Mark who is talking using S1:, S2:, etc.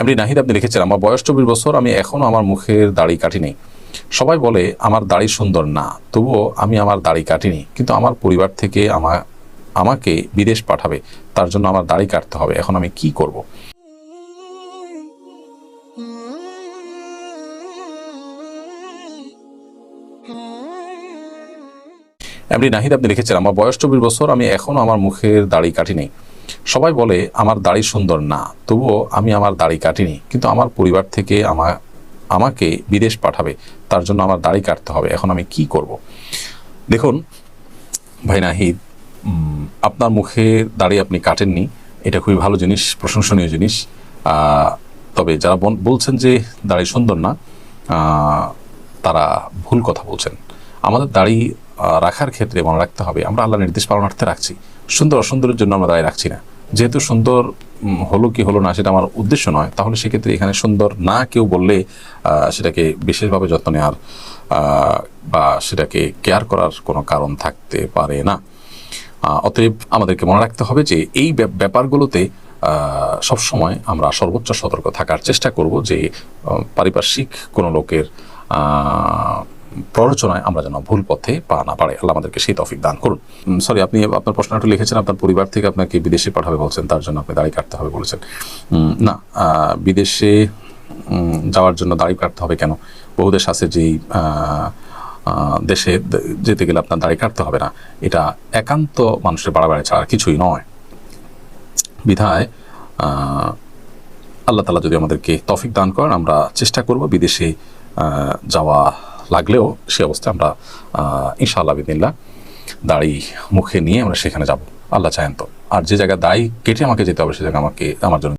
S1: এমনি নাহিদ, আপনি লিখেছেন আমার বয়স চব্বিশ বছর, আমি এখনও আমার মুখের দাড়ি কাটিনি। সবাই বলে, আমার দাড়ি সুন্দর না। তবুও আমি আমার দাড়ি কাটিনি, কিন্তু আমার পরিবার থেকে আমার আমাকে বিদেশ পাঠাবে, তার জন্য আমার দাড়ি কাটতে হবে, এখন আমি কি করব? এমনি নাহিদ, আপনি লিখেছেন আমার বয়স চব্বিশ বছর, আমি এখনও আমার মুখের দাড়ি কাটিনি। সবাই বলে, আমার দাড়ি সুন্দর না। তবুও আমি আমার দাড়ি কাটিনি। কিন্তু আমার পরিবার থেকে আমার আমাকে বিদেশ পাঠাবে, তার জন্য আমার দাড়ি কাটতে হবে। এখন আমি কি করব? দেখুন, ভাই নাহিদ আপনার মুখে দাড়ি আপনি কাটেননি। এটা খুবই ভালো জিনিস, প্রশংসনীয় জিনিস। তবে যারা বলছেন যে দাড়ি সুন্দর না তারা ভুল কথা বলছেন। আমাদের দাড়ি রাখার ক্ষেত্রে মনে রাখতে হবে, আমরা আল্লাহ নির্দেশ পালনার্থে রাখছি। সুন্দর অসুন্দরের জন্য আমরা দাড়ি রাখছি না। যেহেতু সুন্দর হলো কি হলো না সেটা আমার উদ্দেশ্য নয়, তাহলে সেক্ষেত্রে এখানে সুন্দর না কেউ বললে সেটাকে বিশেষভাবে যত্ন নেওয়ার বা সেটাকে কেয়ার করার কোনো কারণ থাকতে পারে না। অতএব আমাদেরকে মনে রাখতে হবে যে এই ব্যাপারগুলোতে সবসময় আমরা সর্বোচ্চ সতর্ক থাকার চেষ্টা করব যে পারিপার্শ্বিক কোনো লোকের প্ররোচনায় আমরা যেন ভুল পথে পা না পারে আল্লাহ আমাদেরকে সেই তফিক দান করুন। সরি আপনি আপনার প্রশ্নটা লিখেছেন, আপনার পরিবার থেকে আপনাকে বিদেশে পাঠাবে বলছেন, তার জন্য আপনি দাড়ি কাটতে হবে বলেছেন। না বিদেশে যাওয়ার জন্য দাড়ি কাটতে হবে কেন? বহু দেশ আছে যেই দেশে যেতে গেলে আপনার দাড়ি কাটতে হবে না। এটা একান্ত মানুষের বাড়াবাড়ি ছাড়া কিছুই নয়। বিধায় আল্লাহ তালা যদি আমাদেরকে তফিক দান করেন, আমরা চেষ্টা করব বিদেশে যাওয়া লাগলেও সে অবস্থায় আমরা ইনশাআল্লাহ বিদিল্লা দাড়ি মুখে নিয়ে আমরা সেখানে যাব। আল্লাহ চাহেন তো। আর যে জায়গায় দাড়ি কেটে আমাকে যেতে হবে, সে জায়গায় আমাকে, আমার জন্য